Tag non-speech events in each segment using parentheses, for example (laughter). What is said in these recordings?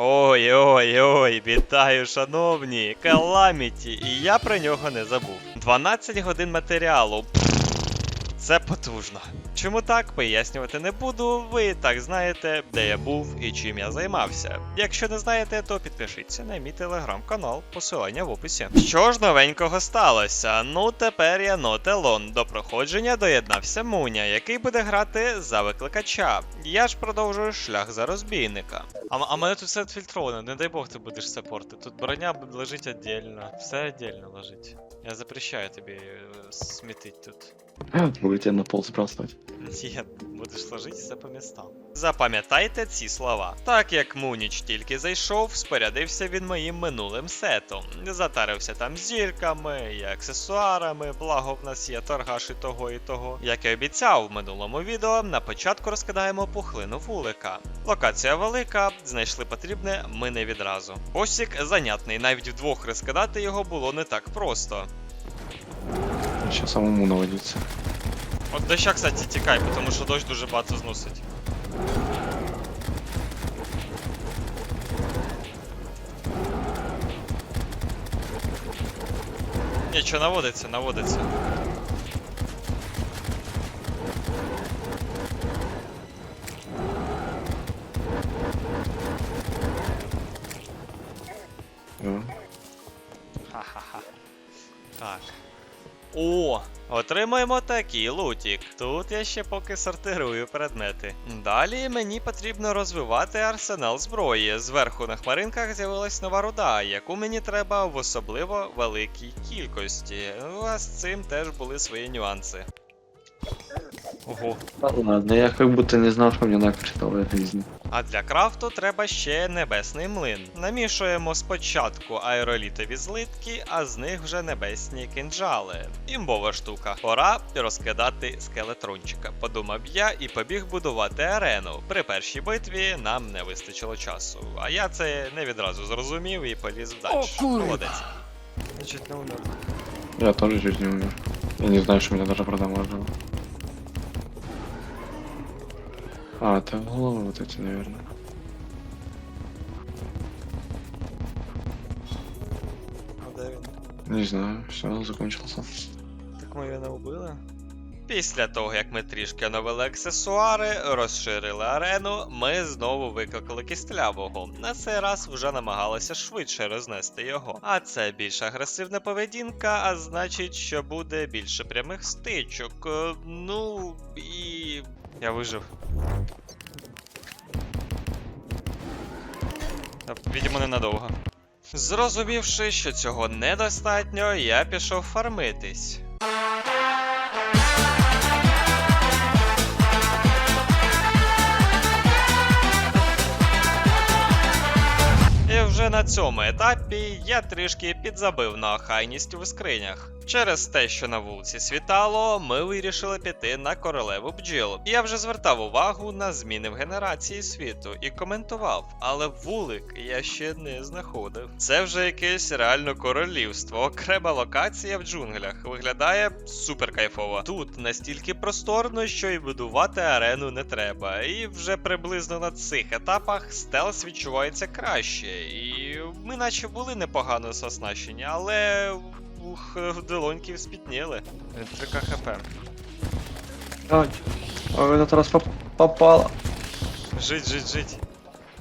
Ой, ой, ой, вітаю, шановні, Каламіті, і я про нього не забув. 12 годин матеріалу. Це потужно. Чому так, пояснювати не буду. Ви так знаєте, де я був і чим я займався. Якщо не знаєте, то підпишіться на мій телеграм-канал, посилання в описі. Що ж новенького сталося? Ну тепер я нотелон. До проходження доєднався Муня, який буде грати за викликача. Я ж продовжую шлях за розбійника. А, а мене тут все відфільтровано, не дай Бог ти будеш це порти. Тут броня лежить віддільно, все віддільно лежить. Я запрещаю тобі е, смітить тут. Буду на пол сбрасывать. Ні, будеш ложити все по містам. Запам'ятайте ці слова. Так як Муніч тільки зайшов, спорядився він моїм минулим сетом. Затарився там зірками і аксесуарами, благо в нас є торгаш і того і того. Як і обіцяв в минулому відео, на початку розкидаємо пухлину вулика. Локація велика, знайшли потрібне ми не відразу. Посік занятний, навіть вдвох розкидати його було не так просто. Сейчас самому наводиться. От доща, кстати, тікай, тому що дощ дуже багато зносить. Нічого, наводиться, наводиться. Отримаємо такий лутік. Тут я ще поки сортирую предмети. Далі мені потрібно розвивати арсенал зброї. Зверху на хмаринках з'явилась нова руда, яку мені треба в особливо великій кількості. У вас з цим теж були свої нюанси. Ого. Ладно, я как будто не знал, что мне накричало жизни. А для крафту треба ще небесний млин. Намішуємо спочатку аеролітові злитки, а з них вже небесні кинджали. Імбова штука. Пора розкидати скелетрончика. Подумав я і побіг будувати арену. При першій битві нам не вистачило часу. А я це не відразу зрозумів і поліз вдалі. Молодець. Значить, не умер. Я тоже чуть не умер. Я не знаю, что меня даже продамажило. А, это головы вот эти, наверное. А де він? Не знаю, все, закончился. Так ми його не вбили. Після того, як ми трішки оновили аксесуари, розширили арену, ми знову викликали кістлявого. На цей раз вже намагалися швидше рознести його. А це більш агресивна поведінка, а значить, що буде більше прямих стичок. Е, Ну і. я. Та, Відомо, ненадовго. Зрозумівши, що цього недостатньо, я пішов фармитись. І вже на цьому етапі я трішки підзабив на охайність у скринях. Через те, що на вулиці світало, ми вирішили піти на королеву бджіл. Я вже звертав увагу на зміни в генерації світу і коментував, але вулик я ще не знаходив. Це вже якесь реально королівство. Окрема локація в джунглях виглядає супер кайфово. Тут настільки просторно, що й будувати арену не треба. І вже приблизно на цих етапах стелс відчувається краще. І ми наче були непогано соснащені, але ух, долоньки спітніли. 3 хп. Ай, а в этот раз поп- попало. Жить, жить, жить.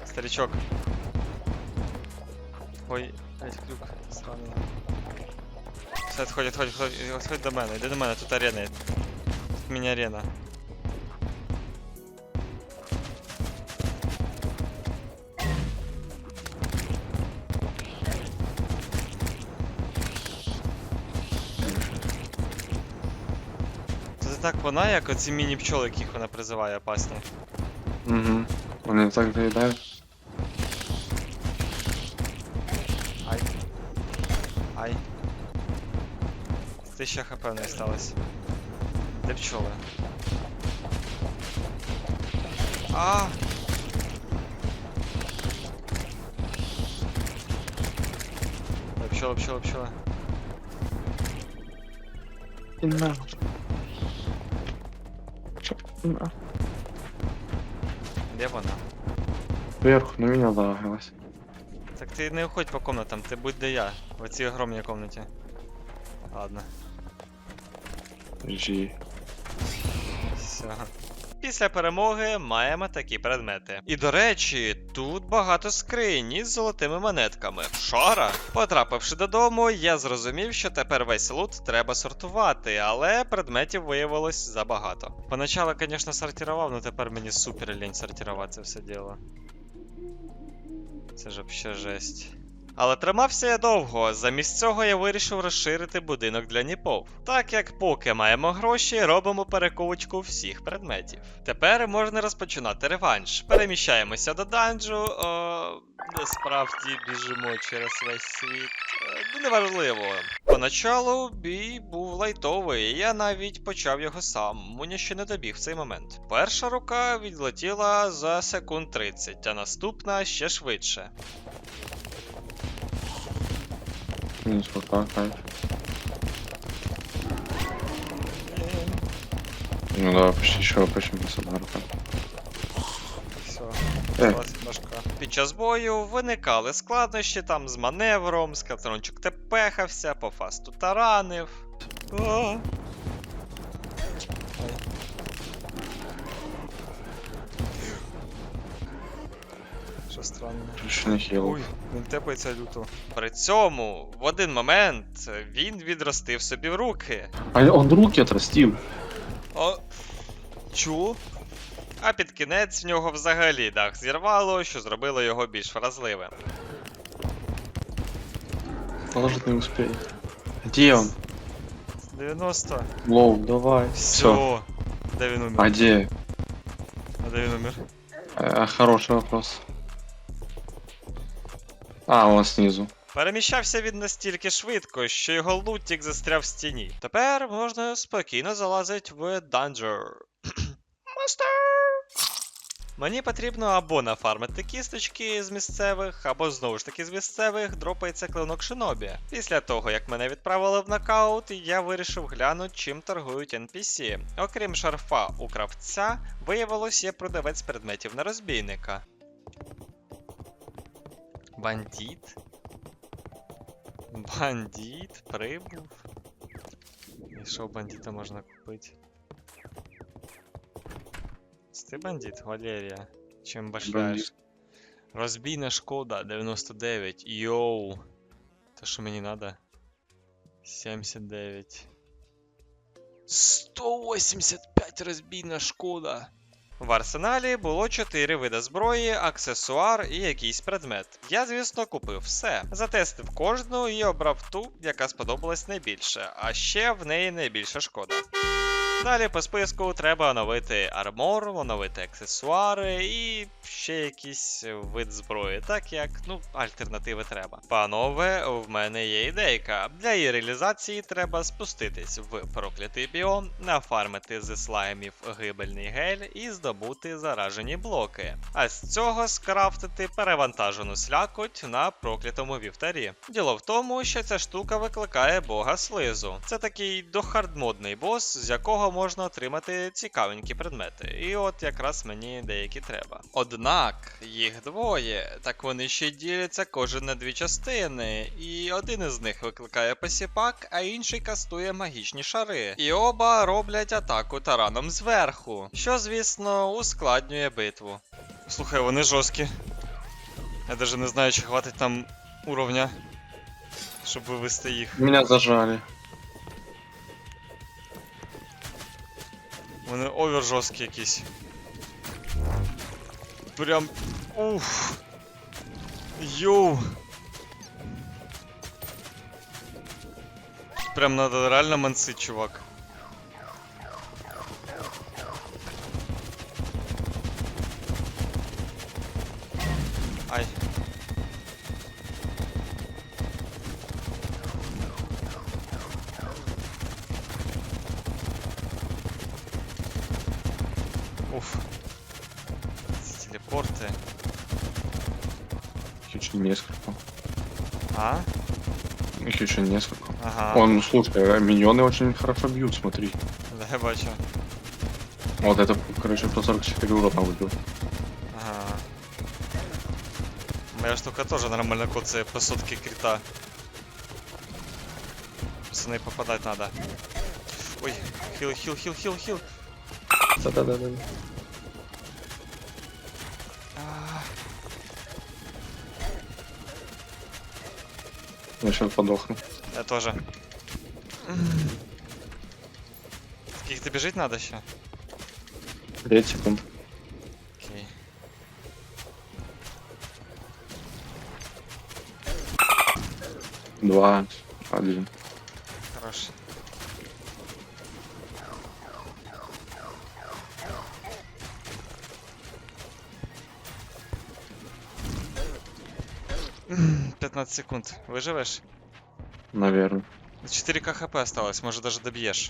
Старичок. Ой, блять, крюк странний. Все, отходь, отходь, отходь, отходь до мене, йди до мене, тут арена. Тут міні арена. Так вона, як оці міні-пчоли, яких вона призиває опасні. Угу. Они так доедают. Ай. Ай. Тисяча хп не осталось. Де пчоли? А! Ой, Пчоли, пчоли, пчоли. И на. Де вона? Вверх, на меня залагалась. Так ти не уходь по комнатам, ти будь де я, в цій огромній комнаті. Ладно, Жи. все. Після перемоги маємо такі предмети. І до речі, тут багато скринь із золотими монетками. Шара! Потрапивши додому, я зрозумів, що тепер весь лут треба сортувати, але предметів виявилось забагато. Поначалу, звісно, сортував, але тепер мені супер лінь сортувати це все діло. Це ж вообще жесть. Але тримався я довго. Замість цього я вирішив розширити будинок для ніпов. Так як поки маємо гроші, робимо перекупочку всіх предметів. Тепер можна розпочинати реванш. Переміщаємося до данжу. О, насправді біжимо через весь світ. Е, Ну, неважливо. Поначалу бій був лайтовий, я навіть почав його сам. Мені ще не добіг в цей момент. Перша рука відлетіла за секунд 30, а наступна ще швидше. Минус пока, кайф. Ну да, почти еще почему без обморока. Все, Е. башка. Під час бою виникали складнощі там з маневром, скатрончик тепехався, по фасту таранив. А. Що странно. Личный. Ой, він тепається люто. При цьому в один момент він відростив собі руки. А он руки отрастил. О. Чу? А під кінець в нього взагалі дах зірвало, що зробило його більш вразливим. Положить не успеет. Где он? 90. Лоу, давай. Все. Де він умер? А где? А де він умер? Э, хороший вопрос. А, он снизу. Переміщався він настільки швидко, що його лутік застряв в стіні. Тепер можна спокійно залазити в данжер. Монстер! Мені потрібно або нафармити кісточки з місцевих, або знову ж таки з місцевих дропається клинок Шинобі. Після того, як мене відправили в нокаут, я вирішив глянути, чим торгують NPC. Окрім шарфа у кравця, виявилось є продавець предметів на розбійника. Бандит? Бандит прибув. І що бандита можна купити? Це ти бандит, Валерія? Чим башляєш? Розбійна шкода 99. Йоу. То що мені надо? 79. 185 розбійна шкода. В арсеналі було 4 види зброї, аксесуар і якийсь предмет. Я, звісно, купив все. Затестив кожну і обрав ту, яка сподобалась найбільше, а ще в неї найбільша шкода. Далі по списку треба оновити армор, оновити аксесуари і ще якийсь вид зброї, так як, ну, альтернативи треба. Панове, в мене є ідейка. Для її реалізації треба спуститись в проклятий біом, нафармити зі слаймів гибельний гель і здобути заражені блоки. А з цього скрафтити перевантажену слякоть на проклятому вівтарі. Діло в тому, що ця штука викликає бога слизу. Це такий дохардмодний бос, з якого можна отримати цікавенькі предмети. І от якраз мені деякі треба. Однак їх двоє, так вони ще діляться кожен на дві частини, і один із них викликає посіпак, а інший кастує магічні шари. І оба роблять атаку тараном зверху, що, звісно, ускладнює битву. Слухай, вони жорсткі. Я навіть не знаю, чи хватить там уровня, щоб вивести їх. Меня зажали. Вони овер жорсткі якісь. Прям. Уф. Йоу. Прям надо реально мансить, чувак. Уф. Ці телепорти. Их очень несколько. А? Их очень несколько. Ага. Он, ну слушай, э, миньоны очень хорошо бьют, смотри. Да, я бачу. Вот это, короче, по 44 урона выбил. Ага. Моя штука тоже нормально коцає по сотке крита. Пацаны, попадать надо. Ой, хил, хил, хил, хил, хил. Да-да-да. А, Я сейчас подохну. Я тоже. Скільки тобі жить надо ще? 5 секунд. Окей. Два. Один. 15 секунд. Выживешь? Наверное. 4к хп осталось, может даже добьешь.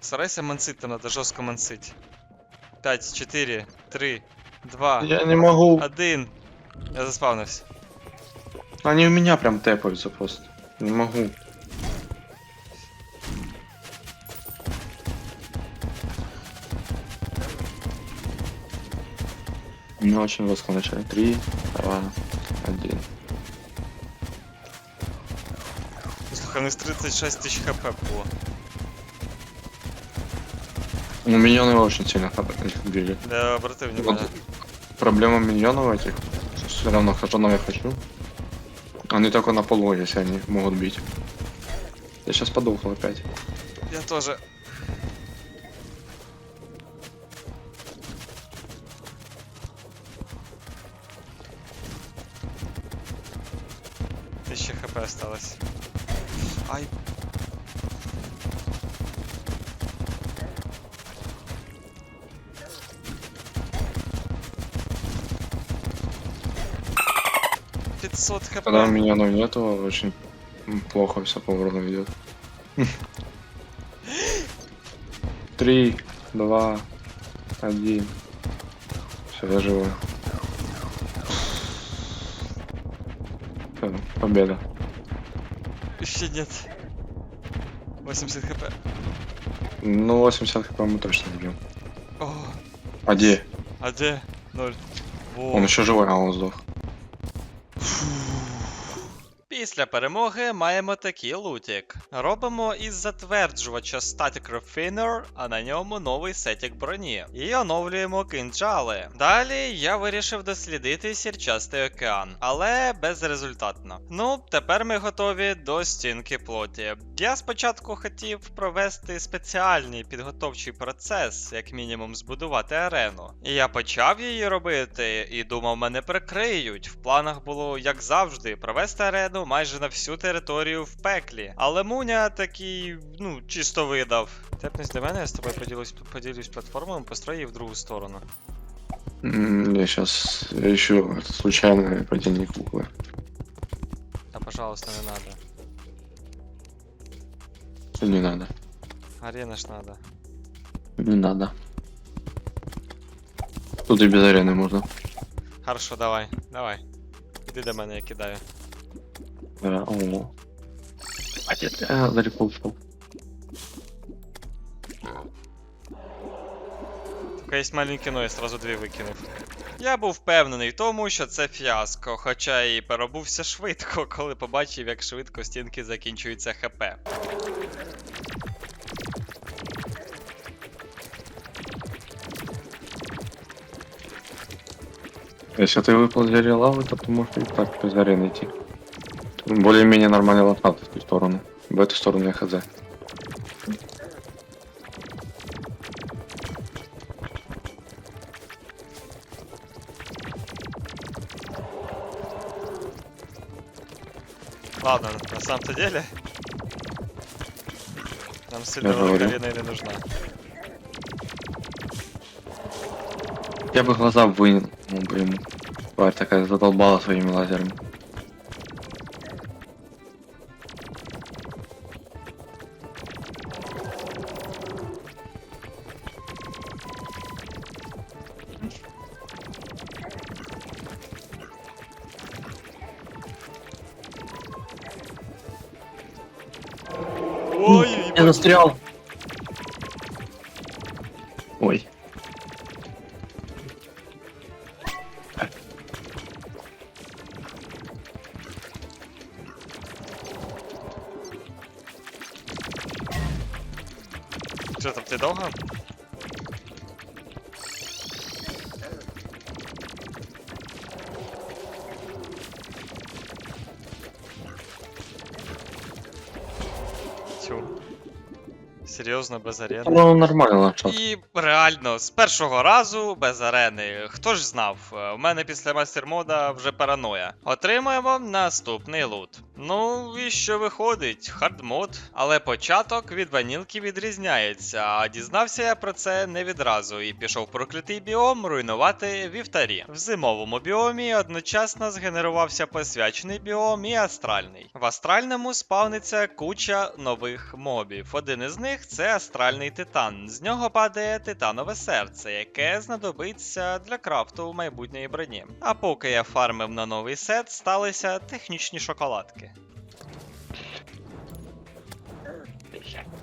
Старайся мансить, там надо жестко мансить. 5, 4, 3, 2, Я не могу. 1. Я заспавнився. Они у меня прям тэпаются просто. Не могу. Не очень воско начали. Три, два, один. Слухай, у них 36 тисяч хп було. Ну, миньоны очень сильно били. Для обрати Вот внимание. проблема миньонов этих. Все равно хожу, но я хочу. Они только на полу, если они могут бить. Я сейчас подохну опять. Я тоже. Пятьсот хп. Когда миньонов нету, очень плохо все по урону идет. (laughs) Три, два, один. Все, я живой. Победа. Еще нет. 80 хп. Ну, 80 хп мы точно бьем. О, А где? а где? Ноль. Он еще живой, а он сдох. Після перемоги маємо такий лутік. Робимо із затверджувача Static Refiner, а на ньому новий сетік броні. І оновлюємо кинджали. Далі я вирішив дослідити сірчастий океан, але безрезультатно. Ну, тепер ми готові до стінки плоті. Я спочатку хотів провести спеціальний підготовчий процес, як мінімум збудувати арену. І я почав її робити і думав, мене прикриють. В планах було, як завжди, провести арену майже на всю територію в пеклі. Але Муня такий, ну, чисто видав. Тепнись до мене, я з тобою поділюсь, поділюсь платформою, построю її в другу сторону. М, Я сейчас ищу это случайное падение куклы. Та, пожалуйста, не надо. Не надо. Арена ж надо. Не надо. Тут и без арены можно. Хорошо, давай, давай. Іди до мене, я кидаю. Да, о. А где я далеко ушел. Тільки є маленький, но я сразу дві викинув. Я був впевнений в тому, що це фіаско, хоча і перебувся швидко, коли побачив, як швидко стінки закінчуються ХП. Если ты выпал зелье лавы, то ты можешь и так без арены идти. Тут Более-менее нормальный ландшафт в ту сторону. В эту сторону я хз. Ладно, на самом-то деле. Нам сильно Я же говорю. арена и не нужна. Я бы глаза вынул бы ему. Тварь такая задолбала своими лазерами. Я застрял. Серйозно, без арени. Ну, нормально. І реально, з першого разу без арени. Хто ж знав, е, у мене після мастер-мода вже параноя. Отримуємо наступний лут. Ну і що виходить? Хардмод. Але початок від ванілки відрізняється, а дізнався я про це не відразу і пішов проклятий біом руйнувати вівтарі. В зимовому біомі одночасно згенерувався посвячений біом і астральний. В астральному спавниться куча нових мобів. Один із них це астральний титан. З нього падає титанове серце, яке знадобиться для крафту майбутньої броні. А поки я фармив на новий сет, сталися технічні шоколадки.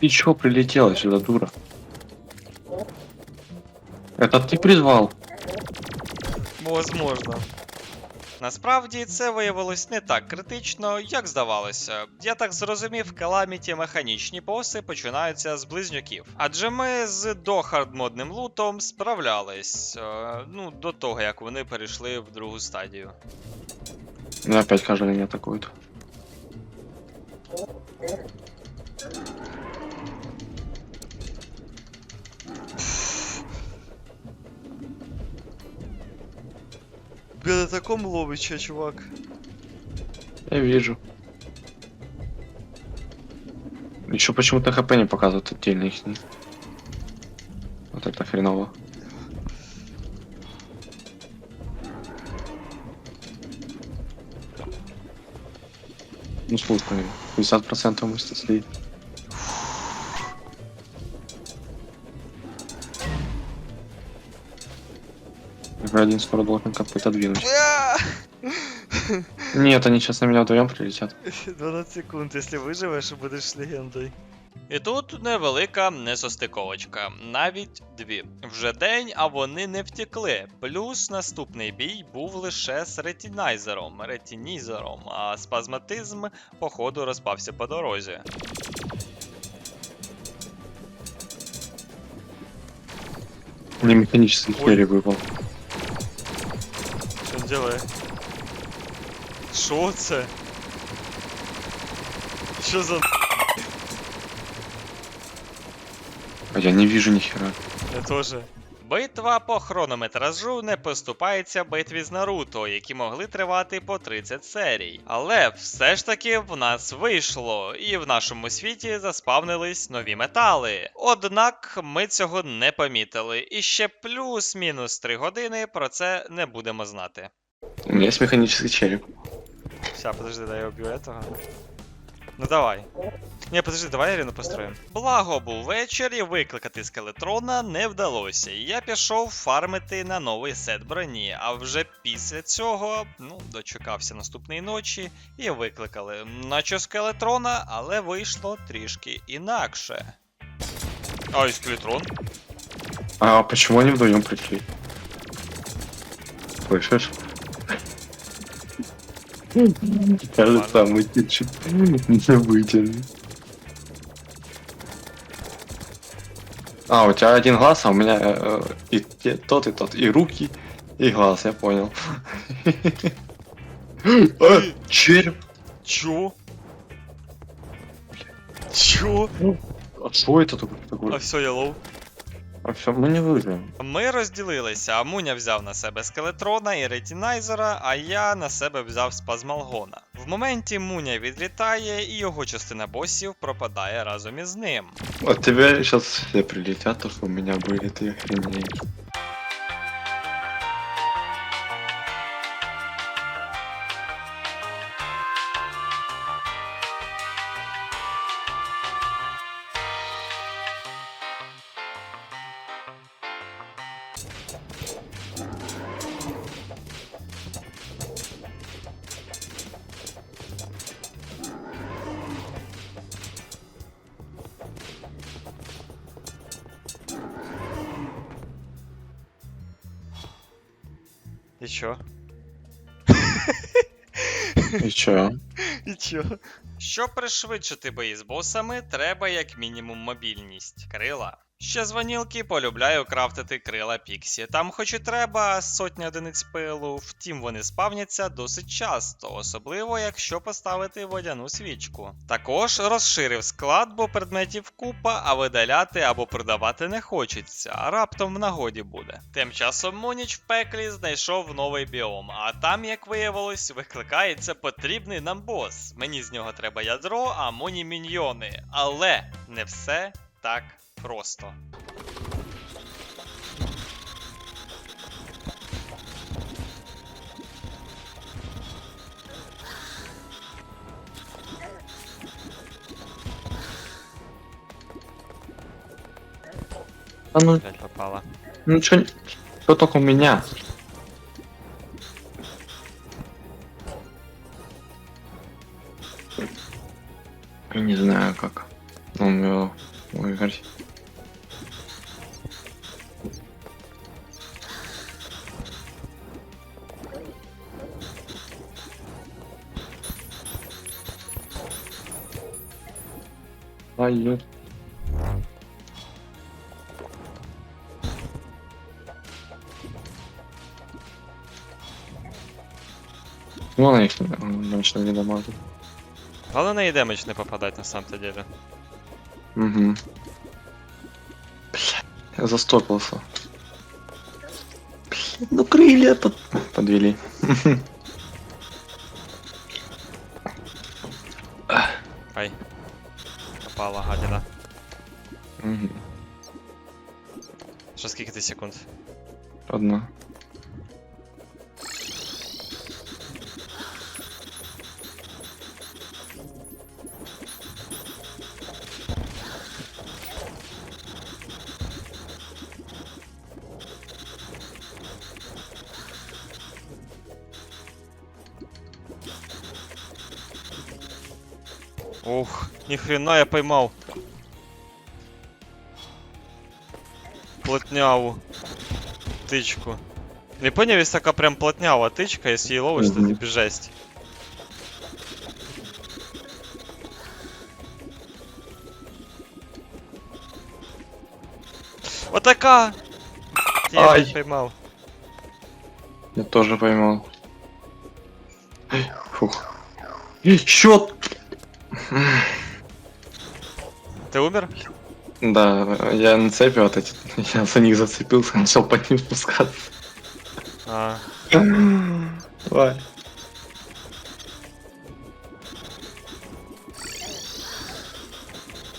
Ты чё прилетела сюда, дура? Это ты призвал? Возможно. Насправді це виявилось не так критично, як здавалося. Я так зрозумів, каламіті механічні боси починаються з близнюків. Адже ми з дохардмодним лутом справлялись. е, ну, до того як вони перейшли в другу стадію. Ну, опять каждый меня атакует. Бля, на таком ловича, чувак. Я вижу. Еще почему-то хп не показывают отдельно их. Вот это хреново. Ну слушай, 50% мышцы слить. Один скоро должен копыта двинуть. Нет, они сейчас на меня вдвоем прилетят. (laughs) 12 секунд, якщо виживеш, будеш легендою. І тут невелика несостиковочка, навіть дві. Вже день, а вони не втекли. Плюс наступний бій був лише з ретінайзером, ретінізером, а спазматизм, походу, розпався по дорозі. Мне механический Ой. херри выпал. Делає? Що це? Що за. А я не вижу ни хера. Я теж. Битва по хронометражу не поступається битві з Наруто, які могли тривати по 30 серій. Але все ж таки в нас вийшло, і в нашому світі заспавнились нові метали. Однак ми цього не помітили, і ще плюс-мінус 3 години про це не будемо знати. У меня есть механический череп. Ща, подожди, дай я убью этого. Ну давай. Ні, подожди, давай арену построїмо. Благо був вечір і викликати скелетрона не вдалося. І я пішов фармити на новий сет броні. А вже після цього, ну, дочекався наступної ночі і викликали. Наче скелетрона, але вийшло трішки інакше. А, і скелетрон? А почему они вдвоем пришли? Слышишь? Кажется, мы чуть не вытянули. А, у тебя один глаз, а у меня э, и те- тот, и тот, и руки, и глаз, я понял. А, Череп! Чо? Чо? А что это такое? А такое? все, я лов. А все, мы не выживем. Ми розділилися. Амуня взяв на себе скелетрона і ретінайзера, а я на себе взяв спазмалгона. В моменті Муня відлітає, і його частина босів пропадає разом із ним. От тебя сейчас все прилетят, то, что у меня были, Ты чё? І чо? І чо? Щоб пришвидшити бої з босами, треба як мінімум мобільність, крила. Ще з ванілки полюбляю крафтити крила Піксі. Там хоч і треба сотня одиниць пилу, втім вони спавняться досить часто, особливо якщо поставити водяну свічку. Також розширив склад, бо предметів купа, а видаляти або продавати не хочеться, а раптом в нагоді буде. Тим часом Моніч в пеклі знайшов новий біом, а там, як виявилось, викликається потрібний нам бос. Мені з нього треба ядро, а Моні міньйони. Але не все так просто. А ну, Блять, попала. ну чё, только у меня? точно не дамажит. Головне і демедж не попадать на самом-то деле. Угу. Я застопился. Ну крылья под... подвели. Ай. Попала гадіна. Угу. Що скільки ти секунд? Одна. Ух, ніхрена я поймав. Плотняву. Тичку. Не поняв, есть така прям плотнява тичка, если її ловиш, то Мгм. тобі жесть. Отака! Я Ай. опять поймав. Я тоже поймал. Фух. Счет! Ти умер? Да, я на цепи вот эти, (laughs) я за них зацепился, (laughs) начал под ним спускаться. А, Давай.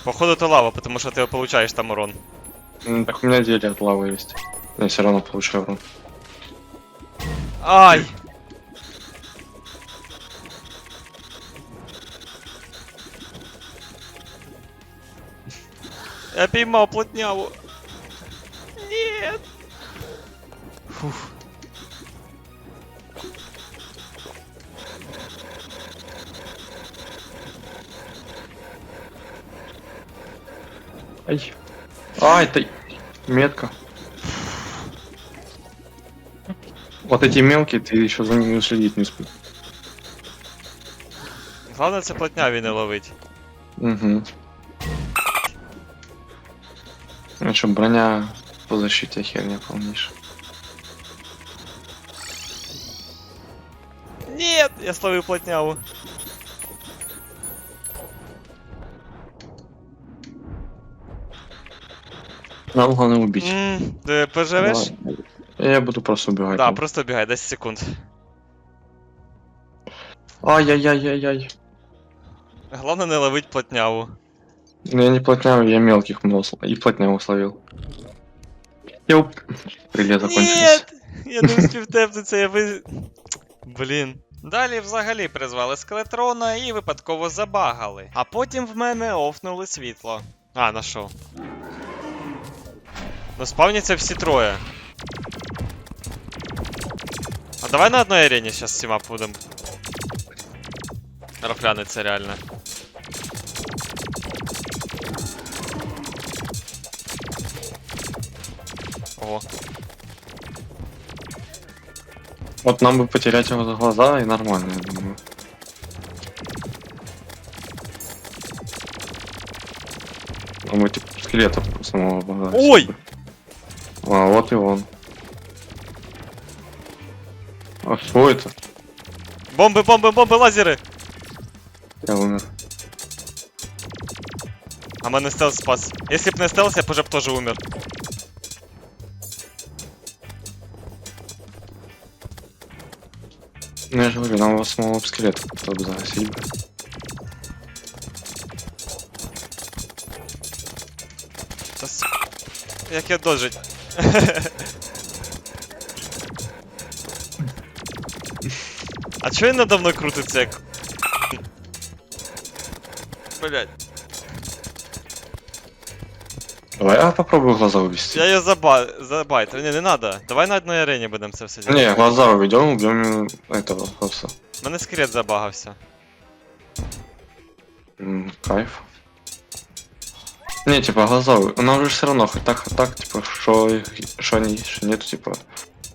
походу то лава, потому что ты получаешь там урон. Так у меня деле от лавы есть. Я все равно получаю урон. Ай! Я поймал плотняву. Нет! Фух. Ай. Ай, это метка. Вот эти мелкие, ты еще за ними следить не успел. Главное це плотняві не ловить. Угу. Что, броня по защите херня полнейшая. Нет! Я словив плотняву. Нам главное убить. Ммм, ти поживеш? Давай. Я буду просто убегать. Да, просто бігай, 10 секунд. Ай-яй-яй-яй-яй. Главное не ловить плотняву. Ну я не плотнявый, я мелких много сл- и плотнявых словил. Я уп... Крылья закончились. Нет! Я не успів тепнутися, я ви... Блін. Далі взагалі призвали скелетрона і випадково забагали. А потім в мене офнули світло. А, нашов. Ну спавняться всі троє. А давай на одній арені зараз всіма будемо. Рафляниться реально. Ого. Вот нам бы потерять его за глаза и нормально, я думаю. А мы типа скелета самого бога. Ой! А, вот и он. А что это? Бомби, бомби, бомби, лазери! Я умер. А мене стелс спас. Якщо б не стелс, я б уже б теж умер. Я же говорю, нам вас самого скелета чтобы заносить. Та. Як я дожить. А чого він надо мною крутиться як. Блять, Давай я попробую глаза увести. я його заба... забайтив. Не, не надо. Давай на одній арені будемо це все делать. Не, глаза уведем, убьем этого хопса. Мене скелет забагався. М, Кайф. Не, типа глаза, у- нам же все равно хоть так, хоть так, типа, что их, что они, что нету, типа,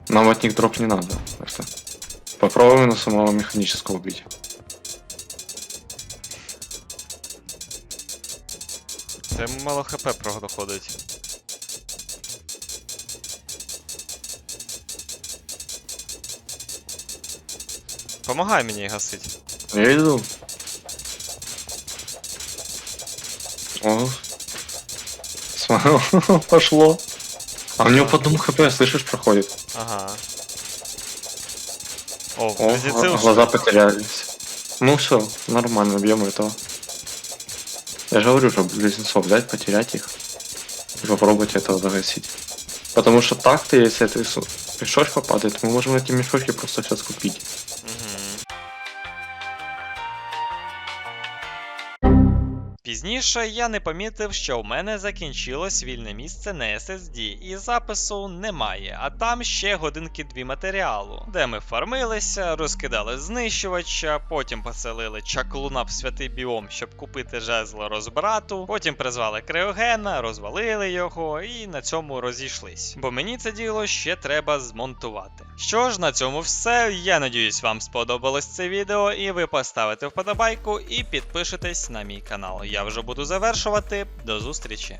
нам от них дроп не надо. Так что попробуем на самого механического убить. Це йому мало хп проходить. Помагай мені гасить. Я иду. О. Смотри, (laughs) пошло. А у него по одному хп, слышишь, проходит. Ага. О, О, глаза потерялись. Ну все, нормально, бьем этого. Я же говорю, что близнецов взять, потерять их. И попробовать этого загасить. Потому что так-то, если эта су- мешочка падает, мы можем эти мешочки просто сейчас купить. Пізніше я не помітив, що в мене закінчилось вільне місце на SSD, і запису немає, а там ще годинки дві матеріалу, де ми фармилися, розкидали знищувача, потім поселили чаклуна в святий біом, щоб купити жезло розбрату, потім призвали криогена, розвалили його і на цьому розійшлись. Бо мені це діло ще треба змонтувати. Що ж, на цьому все. Я надіюсь, вам сподобалось це відео, і ви поставите вподобайку і підпишетесь на мій канал. Я вже буду завершувати. До зустрічі!